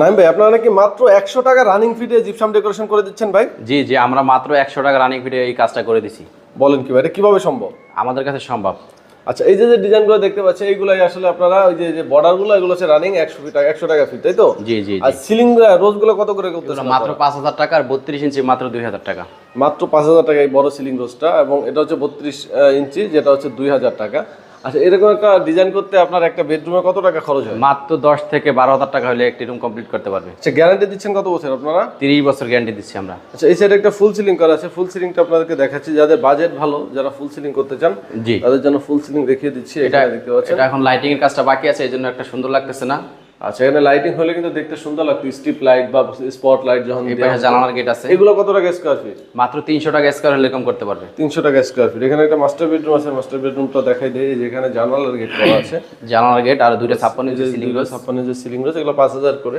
নাইম ভাই আপনারা নাকি মাত্র একশো টাকা রানিং ফিটে জিপসাম ডেকোরেশন করে দিচ্ছেন ভাই? জি জি আমরা মাত্র একশো টাকা রানিং ফিটে এই কাজটা করে দিছি। বলেন কি ভাই এটা কীভাবে সম্ভব? আমাদের কাছে সম্ভব। আচ্ছা এই যে যে ডিজাইনগুলো দেখতে পাচ্ছেন এইগুলাই আসলে আপনারা ওই যে বর্ডারগুলো এগুলো হচ্ছে রানিং একশো ফিট একশো টাকা ফিট তাই তো? জি জি আর সিলিং রোজগুলো কত করে করতেছেন মাত্র পাঁচ হাজার টাকা আর বত্রিশ ইঞ্চি মাত্র দুই হাজার টাকা। মাত্র পাঁচ হাজার টাকা এই বড় সিলিং রোজটা এবং এটা হচ্ছে বত্রিশ ইঞ্চি যেটা হচ্ছে দুই হাজার টাকা। আচ্ছা এরকম একটা ডিজাইন করতে আপনার একটা বেডরুমে কত টাকা খরচ হয়? মাত্র দশ থেকে বারো হাজার টাকা হলে একটি রুম কমপ্লিট করতে পারবে। আচ্ছা গ্যারান্টি দিচ্ছেন কত বছর আপনারা? তিরিশ বছর গ্যারান্টি দিচ্ছি আমরা। আচ্ছা এই সাইডে একটা ফুল সিলিং করা আছে। ফুল সিলিংটা আপনাদেরকে দেখাচ্ছি। যাদের বাজেট ভালো যারা ফুল সিলিং করতে চান জি। তাদের জন্য ফুল সিলিং দেখিয়ে দিচ্ছি। এটা দেখতে পাচ্ছেন। এখন লাইটিং এর কাজটা বাকি আছে এই জন্য একটা সুন্দর লাগতেছে না। আচ্ছা এখানে লাইটিং হলে কিন্তু দেখতে সুন্দর লাগতো স্ট্রিপ লাইট বা স্পট লাইট যখন জানালার গেট আছে। এগুলো কত টাকা স্কোয়ার ফিট মাত্র তিনশো টাকা স্কোয়ার হলে কম করতে পারবে। তিনশো টাকা স্কোয়ার ফিট এখানে একটা মাস্টার বেডরুম আছে মাস্টার বেডরুমটা দেখাই দেয় যেখানে জানালার গেট করা আছে। জানালার গেট আর দুইটা ছাপ্পান্ন ইঞ্চি সিলিং রয়েছে। ছাপ্পান্ন যে সিলিং রয়েছে এগুলো পাঁচ হাজার করে।